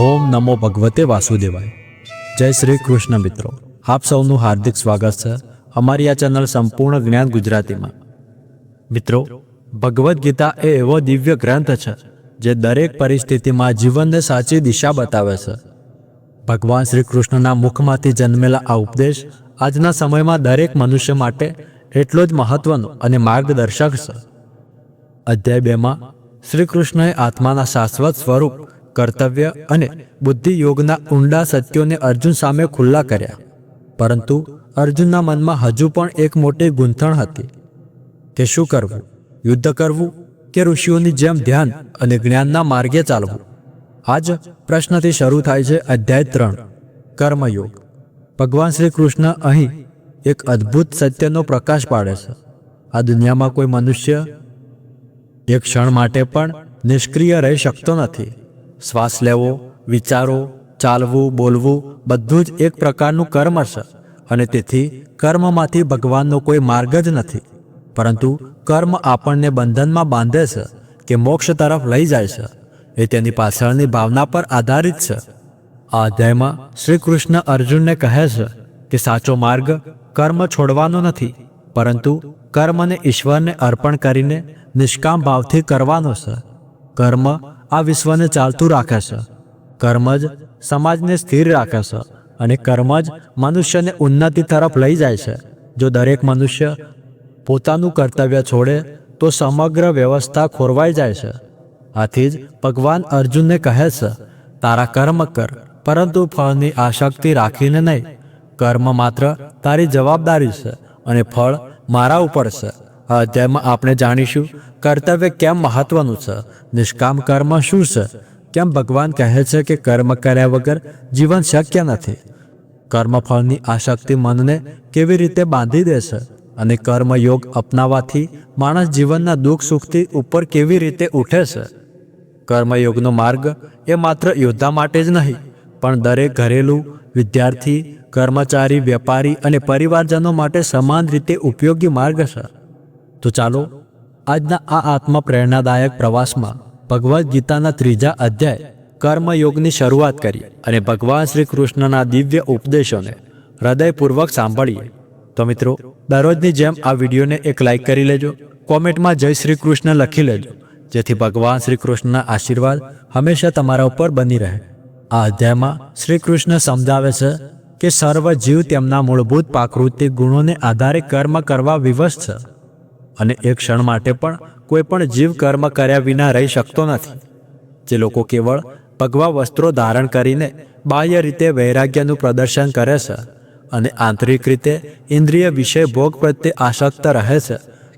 ઓમ નમો ભગવતે વાસુદેવાય. જય શ્રી કૃષ્ણ મિત્રો. આપ સૌનું હાર્દિક સ્વાગત છે અમારી આ ચેનલ સંપૂર્ણ જ્ઞાન ગુજરાતીમાં. મિત્રો, ભગવદ્ ગીતા એ એવો દિવ્ય ગ્રંથ છે જે દરેક પરિસ્થિતિમાં જીવનને સાચી દિશા બતાવે છે. ભગવાન શ્રી કૃષ્ણના મુખમાંથી જન્મેલા આ ઉપદેશ આજના સમયમાં દરેક મનુષ્ય માટે એટલો જ મહત્વનો અને માર્ગદર્શક છે. અધ્યાય બેમાં શ્રી કૃષ્ણએ આત્માના શાશ્વત સ્વરૂપ કર્તવ્ય અને બુદ્ધિયોગના ઊંડા સત્યોને અર્જુન સામે ખુલ્લા કર્યા. પરંતુ અર્જુનના મનમાં હજુ પણ એક મોટી ગૂંથણ હતી. કે શું કરવું? યુદ્ધ કરવું કે ઋષિઓની જેમ ધ્યાન અને જ્ઞાનના માર્ગે ચાલવું? આજ પ્રશ્નથી શરૂ થાય છે અધ્યાય ત્રણ, કર્મયોગ. ભગવાન શ્રી કૃષ્ણ અહીં એક અદ્ભુત સત્યનો પ્રકાશ પાડે છે. આ દુનિયામાં કોઈ મનુષ્ય એક ક્ષણ માટે પણ નિષ્ક્રિય રહી શકતો નથી. શ્વાસ લેવો, વિચારો, ચાલવું, બોલવું, બધું જ એક પ્રકારનું કર્મ છે અને તેથી કર્મમાંથી ભગવાનનો કોઈ માર્ગ જ નથી. પરંતુ કર્મ આપણને બંધનમાં બાંધે છે કે મોક્ષ તરફ લઈ જાય છે. એ તેની પાછળની ભાવના પર આધારિત છે. આ અધ્યાયમાં શ્રી કૃષ્ણ અર્જુનને કહે છે કે સાચો માર્ગ કર્મ છોડવાનો નથી, પરંતુ કર્મને ઈશ્વરને અર્પણ કરીને નિષ્કામ ભાવથી કરવાનો છે. કર્મ આ વિશ્વને ચાલતું રાખે છે. કર્મ જ સમાજને સ્થિર રાખે છે અને કર્મ જ મનુષ્યને ઉન્નતિ તરફ લઈ જાય છે. જો દરેક મનુષ્ય પોતાનું કર્તવ્ય છોડે, તો સમગ્ર વ્યવસ્થા ખોરવાઈ જાય છે. આથી જ ભગવાન અર્જુનને કહે છે, તારા કર્મ કર, પરંતુ ફળની આશક્તિ રાખીને નહીં. કર્મ માત્ર તારી જવાબદારી છે અને ફળ મારા ઉપર છે. આ અધ્યાયમાં આપણે જાણીશું, કર્તવ્ય કેમ મહત્વનું છે, નિષ્કામ કર્મ શું છે, કેમ ભગવાન કહે છે કે કર્મ કર્યા વગર જીવન શક્ય નથી? કર્મફળની આશક્તિ મનને કેવી રીતે બાંધી દે છે અને કર્મયોગ અપનાવવાથી માણસ જીવનના દુઃખ સુખથી ઉપર કેવી રીતે ઉઠે છે? કર્મયોગનો માર્ગ એ માત્ર યોદ્ધા માટે જ નહીં, પણ દરેક ઘરેલું વિદ્યાર્થી, કર્મચારી, વેપારી અને પરિવારજનો માટે સમાન રીતે ઉપયોગી માર્ગ છે. તો ચાલો, આજના આ આત્મ પ્રેરણાદાયક પ્રવાસમાં ભગવદ્ ગીતાના ત્રીજા અધ્યાય કર્મયોગની શરૂઆત કરી અને ભગવાન શ્રી કૃષ્ણના દિવ્ય ઉપદેશોને હૃદયપૂર્વક સાંભળીએ. તો મિત્રો, દરરોજની જેમ આ વિડીયોને એક લાઈક કરી લેજો, કોમેન્ટમાં જય શ્રી કૃષ્ણ લખી લેજો, જેથી ભગવાન શ્રી કૃષ્ણના આશીર્વાદ હંમેશા તમારા ઉપર બની રહે. આ અધ્યાયમાં શ્રી કૃષ્ણ સમજાવે છે કે સર્વ જીવ તેમના મૂળભૂત પ્રાકૃતિક ગુણોને આધારે કર્મ કરવા વિવશ છે. અને એક ક્ષણ માટે પણ કોઈ પણ જીવ કર્મ કર્યા વિના રહી શકતો નથી. જે લોકો કેવળ ભગવા વસ્ત્રો ધારણ કરીને બાહ્ય રીતે વૈરાગ્યનું પ્રદર્શન કરે છે અને આંતરિક રીતે ઇન્દ્રિય વિષય ભોગ પ્રત્યે આસક્ત રહે છે,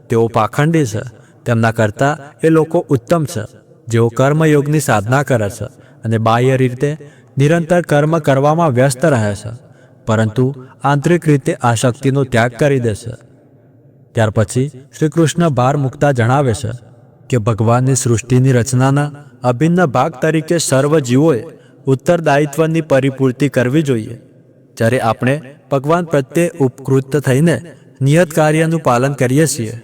તેઓ પાખંડી છે, તેમના કરતાં એ લોકો ઉત્તમ છે, જેઓ કર્મયોગની સાધના કરે છે અને બાહ્ય રીતે નિરંતર કર્મ કરવામાં વ્યસ્ત રહે છે, પરંતુ આંતરિક રીતે આસક્તિનો ત્યાગ કરી દે છે. ત્યાર પછી શ્રી કૃષ્ણ ભાર મૂકતા જણાવે છે કે ભગવાનની સૃષ્ટિની રચનાના અભિન્ન ભાગ તરીકે સર્વ જીવોએ ઉત્તરદાયિત્વની પરિપૂર્તિ કરવી જોઈએ. જ્યારે આપણે ભગવાન પ્રત્યે ઉપકૃત થઈને નિયત કાર્યનું પાલન કરીએ છીએ,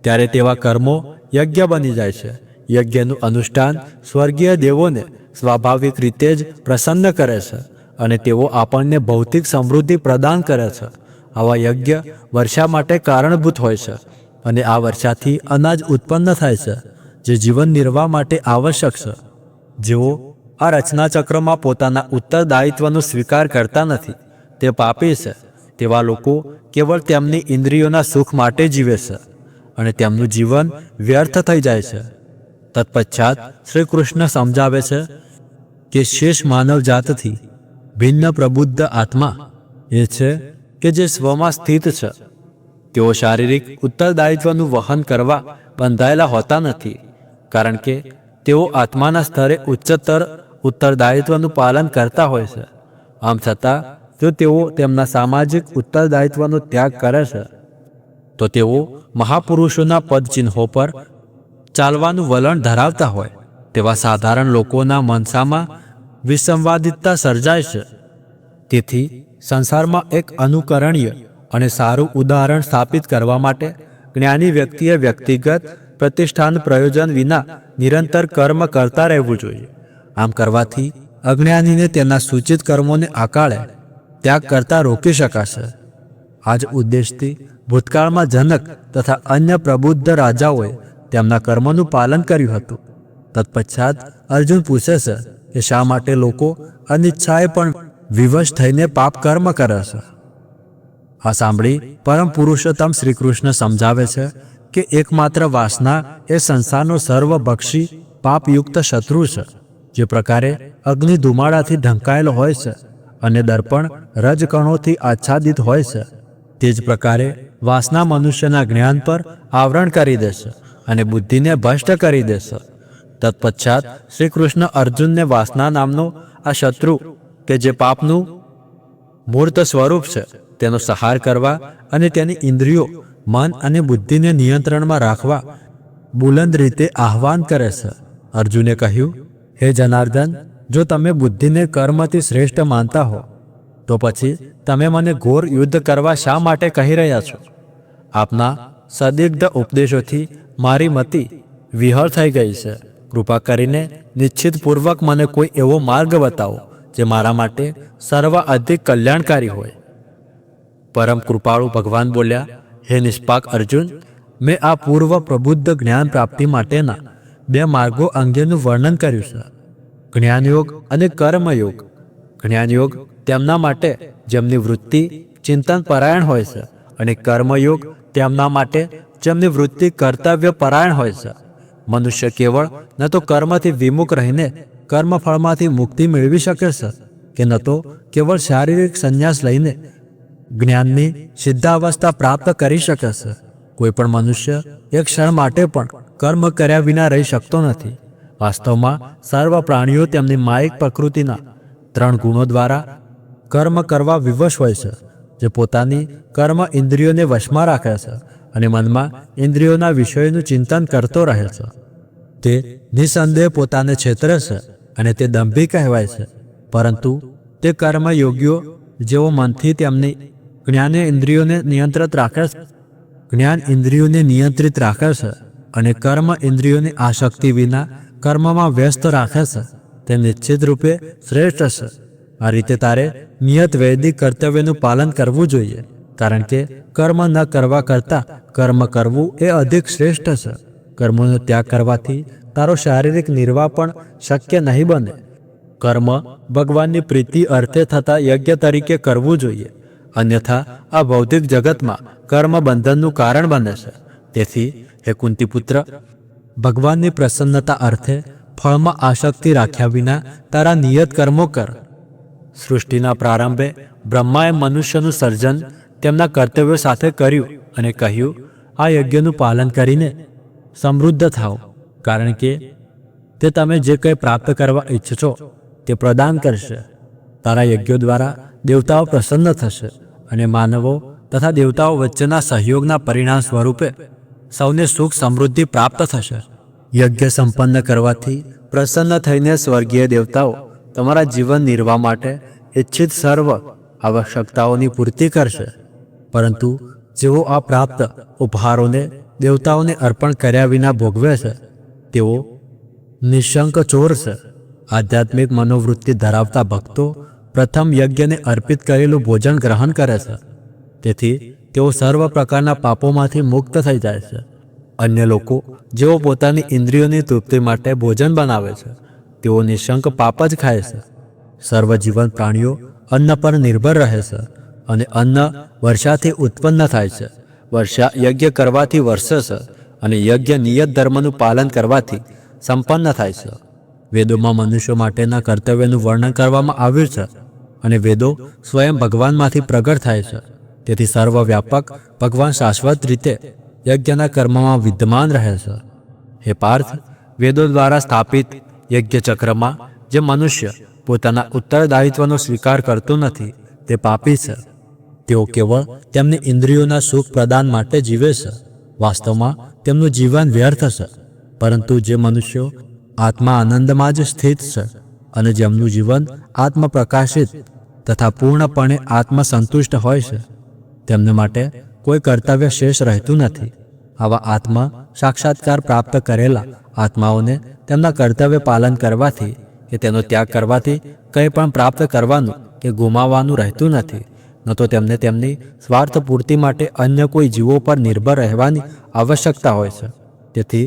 ત્યારે તેવા કર્મો યજ્ઞ બની જાય છે. યજ્ઞનું અનુષ્ઠાન સ્વર્ગીય દેવોને સ્વાભાવિક રીતે જ પ્રસન્ન કરે છે અને તેઓ આપણને ભૌતિક સમૃદ્ધિ પ્રદાન કરે છે. આવા યજ્ઞ વર્ષા માટે કારણભૂત હોય છે અને આ વર્ષાથી અનાજ ઉત્પન્ન થાય છે, જે જીવન નિર્વાહ માટે આવશ્યક છે. જેઓ આ રચના ચક્રમાં પોતાના ઉત્તરદાયિત્વનો સ્વીકાર કરતા નથી, તે પાપી છે. તેવા લોકો કેવળ તેમની ઇન્દ્રિયોના સુખ માટે જીવે છે અને તેમનું જીવન વ્યર્થ થઈ જાય છે. તત્પશ્ચાત શ્રી કૃષ્ણ સમજાવે છે કે શેષ માનવ જાતથી ભિન્ન પ્રબુદ્ધ આત્મા એ છે કે જે સ્વમાં સ્થિત છે. તેઓ શારીરિક ઉત્તરદાયિત્વનું વહન કરવા બંધાયેલા હોતા નથી, કારણ કે તેઓ આત્માના સ્તરે ઉચ્ચતર ઉત્તરદાયિત્વનું પાલન કરતા હોય છે. આમ છતાં, જો તેઓ તેમના સામાજિક ઉત્તરદાયિત્વનો ત્યાગ કરે છે, તો તેઓ મહાપુરુષોના પદચિહ્નો પર ચાલવાનું વલણ ધરાવતા હોય, તેવા સાધારણ લોકોના મનસામાં વિસંવાદિતતા સર્જાય છે. તેથી સંસારમાં એક અનુકરણીય અને સારું ઉદાહરણ સ્થાપિત કરવા માટે જ્ઞાની વ્યક્તિએ વ્યક્તિગત પ્રતિષ્ઠાન પ્રયોજન વિના નિરંતર કર્મ કરતા રહેવું જોઈએ. આમ કરવાથી અજ્ઞાનીને તેના સૂચિત કર્મોને આકાળે ત્યાગ કરતા રોકી શકાશે. આ જ ઉદ્દેશથી ભૂતકાળમાં જનક તથા અન્ય પ્રબુદ્ધ રાજાઓએ તેમના કર્મનું પાલન કર્યું હતું. તત્પશ્ચાત અર્જુન પૂછે છે કે શા માટે લોકો અનિચ્છાએ પણ વિવશ થઈને પાપ કર્મ કરે છે. આ સાંભળી પરમ પુરુષોત્તમ શ્રી કૃષ્ણ સમજાવે છે કે એકમાત્ર વાસના એ સંસારનો સર્વભક્ષી, પાપયુક્ત શત્રુ છે, જે પ્રકારે અગ્નિ ધુમાડાથી ઢંકાયેલો હોય છે અને દર્પણ રજકણોથી આચ્છાદિત હોય છે. તે જ પ્રકારે વાસના મનુષ્યના જ્ઞાન પર આવરણ કરી દેશે અને બુદ્ધિને ભ્રષ્ટ કરી દેશે તત્પશ્ચાત શ્રી કૃષ્ણ અર્જુનને વાસના નામનો આ શત્રુ કે જે પાપનું મૂર્ત સ્વરૂપ છે, તેનો સહાર કરવા અને તેની ઇન્દ્રિયો મન અને બુદ્ધિને નિયંત્રણમાં રાખવા બુલંદ રીતે આહવાન કરે છે. અર્જુને કહ્યું, હે જનાર્દન, જો તમે બુદ્ધિને કર્મથી શ્રેષ્ઠ માનતા હો, તો પછી તમે મને ઘોર યુદ્ધ કરવા શા માટે કહી રહ્યા છો? આપના સદિગ્ધ ઉપદેશોથી મારી મતિ વિહળ થઈ ગઈ છે. કૃપા કરીને નિશ્ચિતપૂર્વક મને કોઈ એવો માર્ગ બતાવો. જે મારા માટે સર્વ અધિક કલ્યાણકારી હોય. પરમ કૃપાળુ ભગવાન બોલ્યા, હે નિષ્પાક અર્જુન, મેં આ પૂર્વ પ્રબુદ્ધ જ્ઞાન પ્રાપ્તિ માટેના બે માર્ગો અંગેનું વર્ણન કર્યું છે. જ્ઞાનયોગ અને કર્મયોગ. જ્ઞાનયોગ તેમના માટે જેમની વૃત્તિ, ચિંતન પરાયણ હોય છે અને કર્મયોગ તેમના માટે જેમની વૃત્તિ કર્તવ્ય પરાયણ હોય છે. મનુષ્ય કેવળ ન તો કર્મથી વિમુખ રહીને કર્મફળમાંથી મુક્તિ મેળવી શકે છે, કે ન તો કેવળ શારીરિક સંન્યાસ લઈને જ્ઞાનની સિદ્ધાવસ્થા પ્રાપ્ત કરી શકે છે. કોઈ પણ મનુષ્ય એક ક્ષણ માટે પણ કર્મ કર્યા વિના રહી શકતો નથી. વાસ્તવમાં સર્વ પ્રાણીઓ તેમની માયિક પ્રકૃતિના ત્રણ ગુણો દ્વારા કર્મ કરવા વિવશ હોય છે, જે પોતાની કર્મ ઇન્દ્રિયોને વશમાં રાખે છે અને મનમાં ઇન્દ્રિયોના વિષયોનું ચિંતન કરતો રહે છે. તે નિસંદેહ પોતાને છેતરે છે અને તે દંભી કહેવાય છે. પરંતુ તે કર્મયોગીઓ જેઓ મનથી તેમની જ્ઞાન ઇન્દ્રિયોને નિયંત્રિત રાખે છે, જ્ઞાન ઇન્દ્રિયોને નિયંત્રિત રાખે છે અને કર્મ ઇન્દ્રિયોની આસક્તિ વિના કર્મમાં વ્યસ્ત રાખે છે, તે નિશ્ચિત રૂપે શ્રેષ્ઠ છે. આ રીતે તારે નિયત વૈદિક કર્તવ્યનું પાલન કરવું જોઈએ, કારણ કે કર્મ ન કરવા કરતાં કર્મ કરવું એ અધિક શ્રેષ્ઠ છે. કર્મોનો ત્યાગ કરવાથી તારો શારીરિક નિર્વાહ પણ શક્ય નહીં બને. કર્મ ભગવાનની પ્રીતિ અર્થે થતા યજ્ઞ તરીકે કરવું જોઈએ. અન્યથા, આ ભૌતિક જગતમાં કર્મ બંધનનું કારણ બને છે. તેથી, હે કુંતીપુત્ર, ભગવાનની પ્રસન્નતા અર્થે ફળમાં આસક્તિ રાખ્યા વિના તારા નિયત કર્મો કર. સૃષ્ટિના પ્રારંભે બ્રહ્માએ મનુષ્યનું સર્જન તેમના કર્તવ્યો સાથે કર્યું અને કહ્યું, આ યજ્ઞનું પાલન કરીને સમૃદ્ધ થાઓ. કારણ કે તે તમે જે કંઈ પ્રાપ્ત કરવા ઈચ્છશો તે પ્રદાન કરશે. તારા યજ્ઞો દ્વારા દેવતાઓ પ્રસન્ન થશે અને માનવો તથા દેવતાઓ વચ્ચેના સહયોગના પરિણામ સ્વરૂપે સૌને સુખ સમૃદ્ધિ પ્રાપ્ત થશે. યજ્ઞ સંપન્ન કરવાથી પ્રસન્ન થઈને સ્વર્ગીય દેવતાઓ તમારા જીવન નિર્વાહ માટે ઈચ્છિત સર્વ આવશ્યકતાઓની પૂર્તિ કરશે. પરંતુ જેઓ આ પ્રાપ્ત ઉપહારોને દેવતાઓને અર્પણ કર્યા વિના ભોગવે છે. તેઓ નિશંક ચોર છે. આધ્યાત્મિક મનોવૃત્તિ ધરાવતા ભક્તો પ્રથમ યજ્ઞને અર્પિત કરેલું ભોજન ગ્રહણ કરે છે. તેથી તેઓ સર્વ પ્રકારના પાપોમાંથી મુક્ત થઈ જાય છે. અન્ય લોકો જેઓ પોતાની ઇન્દ્રિયોની તૃપ્તિ માટે ભોજન બનાવે છે, તેઓ નિશંક પાપ જ ખાય છે. સર્વ જીવન પ્રાણીઓ અન્ન પર નિર્ભર રહે છે અને અન્ન વર્ષાથી ઉત્પન્ન થાય છે. વર્ષા યજ્ઞ કરવાથી વર્ષે છે અને યજ્ઞ નિયત ધર્મનું પાલન કરવાથી સંપન્ન થાય છે વેદોમાં મનુષ્યો માટેના કર્તવ્યનું વર્ણન કરવામાં આવ્યું છે અને વેદો સ્વયં ભગવાનમાંથી પ્રગટ થાય છે તેથી સર્વવ્યાપક ભગવાન શાશ્વત રીતે યજ્ઞના કર્મમાં વિદ્યમાન રહે છે હે પાર્થ, વેદો દ્વારા સ્થાપિત યજ્ઞ ચક્રમાં જે મનુષ્ય પોતાના ઉત્તરદાયિત્વનો સ્વીકાર કરતો નથી, તે પાપી છે તેઓ કેવળ તેમની ઇન્દ્રિયોના સુખ પ્રદાન માટે જીવે છે. વાસ્તવમાં તેમનું જીવન વ્યર્થ છે. પરંતુ જે મનુષ્યો આત્મા આનંદમાં જ સ્થિત છે અને જેમનું જીવન આત્મ પ્રકાશિત તથા પૂર્ણપણે આત્મસંતુષ્ટ હોય છે, તેમને માટે કોઈ કર્તવ્ય શેષ રહેતું નથી. આવા આત્મા સાક્ષાત્કાર પ્રાપ્ત કરેલા આત્માઓને તેમના કર્તવ્ય પાલન કરવાથી કે તેનો ત્યાગ કરવાથી કંઈ પણ પ્રાપ્ત કરવાનું કે ગુમાવવાનું રહેતું નથી. ન તો તેમને તેમની સ્વાર્થ પૂર્તિ માટે અન્ય કોઈ જીવો પર નિર્ભર રહેવાની આવશ્યકતા હોય છે. તેથી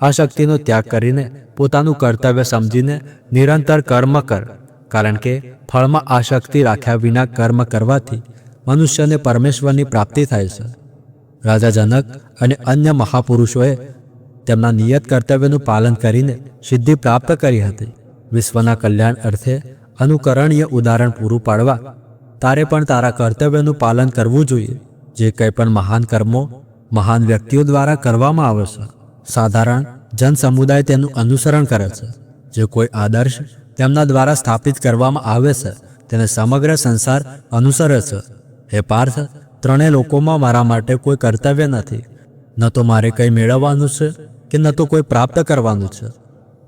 આ શક્તિનો ત્યાગ કરીને પોતાનું કર્તવ્ય સમજીને નિરંતર કર્મ કર, કારણ કે ફળમાં આ શક્તિ રાખ્યા વિના કર્મ કરવાથી મનુષ્યને પરમેશ્વરની પ્રાપ્તિ થાય છે. રાજા જનક અને અન્ય મહાપુરુષોએ તેમના નિયત કર્તવ્યનું પાલન કરીને સિદ્ધિ પ્રાપ્ત કરી હતી. વિશ્વના કલ્યાણ અર્થે અનુકરણીય ઉદાહરણ પૂરું પાડવા તારે પણ તારા કર્તવ્યનું પાલન કરવું જોઈએ. જે કંઈ પણ મહાન કર્મો, મહાન વ્યક્તિઓ દ્વારા કરવામાં આવે છે. સાધારણ જન સમુદાય તેનું અનુસરણ કરે છે. જે કોઈ આદર્શ તેમના દ્વારા સ્થાપિત કરવામાં આવે છે, તેને સમગ્ર સંસાર અનુસરે છે. હે પાર્થ, ત્રણેય લોકોમાં મારા માટે કોઈ કર્તવ્ય નથી. ન તો મારે કંઈ મેળવવાનું છે કે ન તો કોઈ પ્રાપ્ત કરવાનું છે.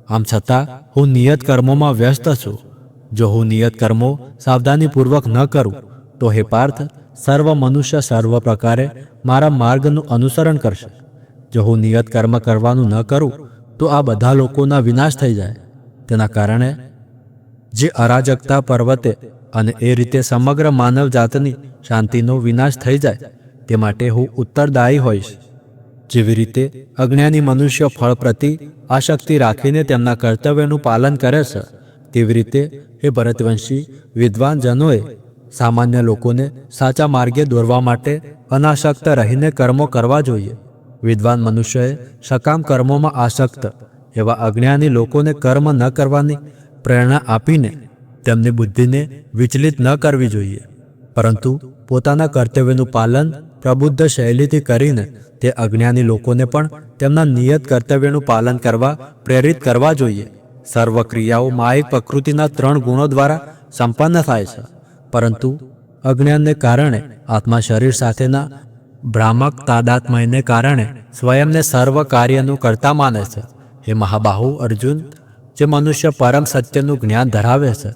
આમ છતાં, હું નિયત કર્મોમાં વ્યસ્ત છું. જો હું નિયત કર્મો સાવધાનીપૂર્વક ન કરું, તો હે પાર્થ, સર્વ મનુષ્ય સર્વ પ્રકારે મારા માર્ગનું અનુસરણ કરશે. જો હું નિયત કર્મ કરવાનું ન કરું, તો આ બધા લોકોના વિનાશ થઈ જાય. તેના કારણે જે અરાજકતા પર્વતે અને એ રીતે સમગ્ર માનવ જાતની શાંતિનો વિનાશ થઈ જાય, તે માટે હું ઉત્તરદાયી હોઈશ. જેવી રીતે અજ્ઞાની મનુષ્ય ફળ પ્રતિ આશક્તિ રાખીને તેમના કર્તવ્યનું પાલન કરે છે તેવી રીતે? એ ભરતવંશી વિદ્વાન જનોએ સામાન્ય લોકોને સાચા માર્ગે દોરવા માટે અનાસક્ત રહીને કર્મો કરવા જોઈએ. વિદ્વાન મનુષ્યએ સકામ કર્મોમાં આસક્ત એવા અજ્ઞાની લોકોને કર્મ ન કરવાની પ્રેરણા આપીને તેમની બુદ્ધિને વિચલિત ન કરવી જોઈએ. પરંતુ પોતાના કર્તવ્યનું પાલન પ્રબુદ્ધ શૈલીથી કરીને તે અજ્ઞાની લોકોને પણ તેમના નિયત કર્તવ્યનું પાલન કરવા પ્રેરિત કરવા જોઈએ. સર્વ ક્રિયાઓ માયિક પ્રકૃતિના ત્રણ ગુણો દ્વારા સંપન્ન થાય છે. પરંતુ અજ્ઞાનને કારણે, આત્મા શરીર સાથેના ભ્રામક તાદાત્મયને કારણે સ્વયંને સર્વ કાર્યનું કરતા માને છે. હે મહાબાહુ અર્જુન, જે મનુષ્ય પરમ સત્યનું જ્ઞાન ધરાવે છે,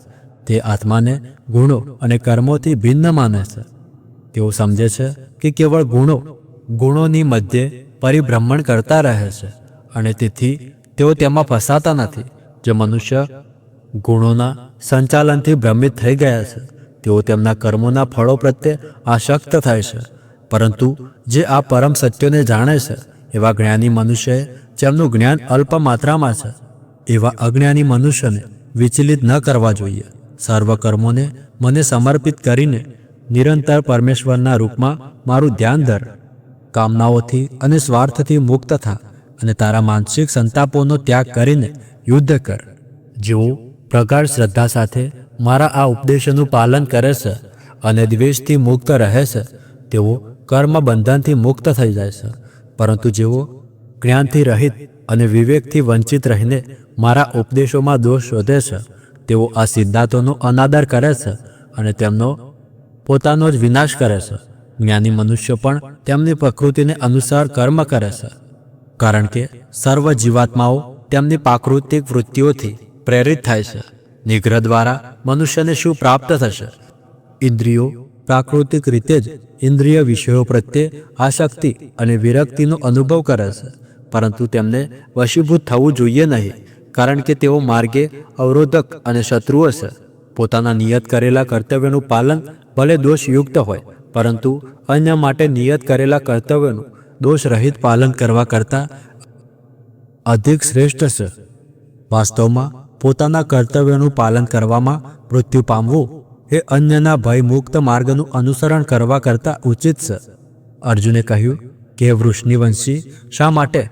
તે આત્માને ગુણો અને કર્મોથી ભિન્ન માને છે. તેઓ સમજે છે કે કેવળ ગુણો, ગુણોની મધ્યે પરિભ્રમણ કરતા રહે છે અને તેથી તેઓ તેમાં ફસાતા નથી. જે મનુષ્ય ગુણોના સંચાલનથી ભ્રમિત થઈ ગયા છે, તેઓ તેમના કર્મોના ફળો પ્રત્યે આશક્ત થાય છે. પરંતુ જે આ પરમ સત્યોને જાણે છે, એવા જ્ઞાની મનુષ્યએ જેમનું જ્ઞાન અલ્પ માત્રામાં છે, એવા અજ્ઞાની મનુષ્યને વિચલિત ન કરવા જોઈએ. સર્વ કર્મોને મને સમર્પિત કરીને નિરંતર પરમેશ્વરના રૂપમાં મારું ધ્યાન ધર. કામનાઓથી અને સ્વાર્થથી મુક્ત થા અને તારા માનસિક સંતાપોનો ત્યાગ કરીને યુદ્ધ કર. જેઓ પ્રગાઢ શ્રદ્ધા સાથે મારા આ ઉપદેશનું પાલન કરે છે અને દ્વેષથી મુક્ત રહે છે તેઓ કર્મ બંધનથી મુક્ત થઈ જાય છે પરંતુ જેઓ જ્ઞાનથી રહિત અને વિવેકથી વંચિત રહીને મારા ઉપદેશોમાં દોષ શોધે છે તેઓ આ સિદ્ધાંતોનો અનાદર કરે છે અને તેમનો પોતાનો જ વિનાશ કરે છે જ્ઞાની મનુષ્ય પણ તેમની પ્રકૃતિને અનુસાર કર્મ કરે છે કારણ કે સર્વ જીવાત્માઓ તેમની પ્રાકૃતિક વૃત્તિઓથી પ્રેરિત થાય છે. નિગ્રહ દ્વારા મનુષ્યને શું પ્રાપ્ત થશે? ઇન્દ્રિયો પ્રાકૃતિક રીતે જ ઇન્દ્રિય વિષયો પ્રત્યે આસક્તિ અને વિરક્તિનો અનુભવ કરે છે. પરંતુ તેમને વશીભૂત થવું જોઈએ નહીં, કારણ કે તેઓ માર્ગે અવરોધક અને શત્રુઓ છે. પોતાના નિયત કરેલા કર્તવ્યનું પાલન ભલે દોષયુક્ત હોય, પરંતુ અન્ય માટે નિયત કરેલા કર્તવ્યનું દોષરહિત પાલન કરવા કરતાં અધિક શ્રેષ્ઠ છે. વાસ્તવમાં, પોતાના કર્તવ્યનું પાલન કરવામાં મૃત્યુ પામવું એ અન્યના ભય મુક્ત માર્ગનું અનુસરણ કરવા કરતાં ઉચિત છે. અર્જુને કહ્યું કે, વૃષ્ણિવંશી, શા માટે?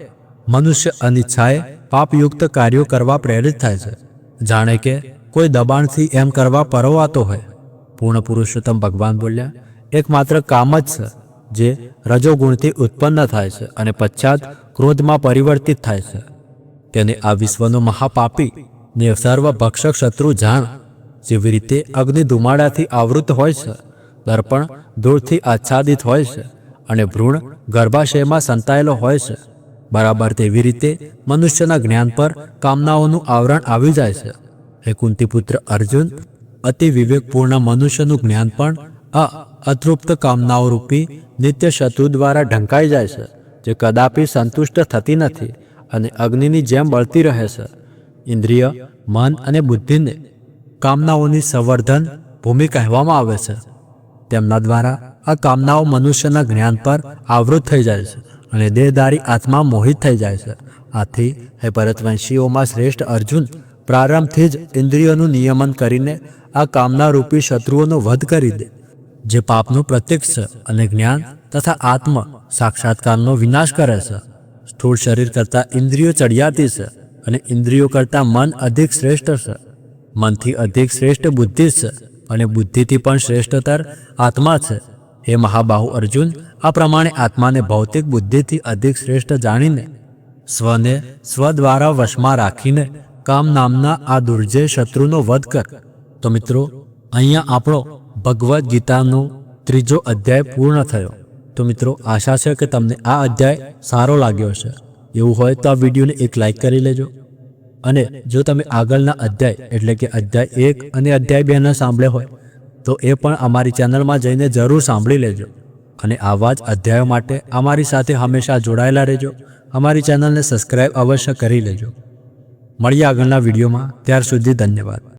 મનુષ્ય અનિચ્છાએ પાપયુક્ત કાર્યો કરવા પ્રેરિત થાય છે. જાણે કે કોઈ દબાણથી એમ કરવા પરવાતો હોય. પૂર્ણ પુરુષોત્તમ ભગવાન બોલ્યા, એકમાત્ર કામ જ છે, જે રજોગુણથી ઉત્પન્ન થાય છે અને પશ્ચાત ક્રોધમાં પરિવર્તિત થાય છે. તેને આ વિશ્વનો મહાપાપી ને સર્વભક્ષક શત્રુ જાણ, જેવી રીતે અગ્નિ ધુમાડાથી આવૃત હોય છે, દર્પણ ધૂળથી આચ્છાદિત હોય છે અને ભ્રૂણ ગર્ભાશયમાં સંતાયેલો હોય છે. બરાબર તેવી રીતે મનુષ્યના જ્ઞાન પર કામનાઓનું આવરણ આવી જાય છે. હે કુંતીપુત્ર અર્જુન, અતિ વિવેકપૂર્ણ મનુષ્યનું જ્ઞાન પણ આ અતૃપ્ત કામનાઓ રૂપી નિત્ય શત્રુ દ્વારા ઢંકાઈ જાય છે. જે કદાપી સંતુષ્ટ થતી નથી અને અગ્નિની જેમ બળતી રહે છે. ઇન્દ્રિય, મન અને બુદ્ધિને કામનાઓની સંવર્ધન ભૂમિ કહેવામાં આવે છે. તેમના દ્વારા આ કામનાઓ મનુષ્યના જ્ઞાન પર આવૃત થઈ જાય છે અને દેહદારી આત્મા મોહિત થઈ જાય છે. આથી હે ભરતવંશીઓમાં શ્રેષ્ઠ અર્જુન પ્રારંભથી જ ઇન્દ્રિયોનું નિયમન કરીને આ કામના રૂપી શત્રુઓનો વધ કરી દે. જે પાપનું પ્રત્યક્ષ અને જ્ઞાન તથા આત્મ સાક્ષાત્કારનો વિનાશ કરે છે. સ્થૂળ શરીર કરતાં ઇન્દ્રિયો ચડિયાતી છે અને ઇન્દ્રિયો કરતાં મન અધિક શ્રેષ્ઠ છે. મનથી અધિક શ્રેષ્ઠ બુદ્ધિ છે અને બુદ્ધિથી પણ શ્રેષ્ઠતર આત્મા છે. હે મહાબાહુ અર્જુન, આ પ્રમાણે આત્માને ભૌતિક બુદ્ધિથી અધિક શ્રેષ્ઠ જાણીને, સ્વને સ્વ દ્વારા વશમાં રાખીને કામ નામના આ દુર્જય શત્રુનો વધ કર. તો મિત્રો, અહીંયા આપણો ભગવદ્ ગીતાનો ત્રીજો અધ્યાય પૂર્ણ થયો. તો મિત્રો, આશા છે કે તમને આ અધ્યાય સારો લાગ્યો છે એવું હોય તો આ વિડીયોને એક લાઈક કરી લેજો. અને જો તમે આગળના અધ્યાય, એટલે કે અધ્યાય એક અને અધ્યાય બેને સાંભળ્યા હોય, તો એ પણ અમારી ચેનલમાં જઈને જરૂર સાંભળી લેજો. અને આવા જ અધ્યાયો માટે અમારી સાથે હંમેશા જોડાયેલા રહેજો. અમારી ચેનલને સબસ્ક્રાઈબ અવશ્ય કરી લેજો. મળીએ આગળના વિડીયોમાં. ત્યાર સુધી ધન્યવાદ.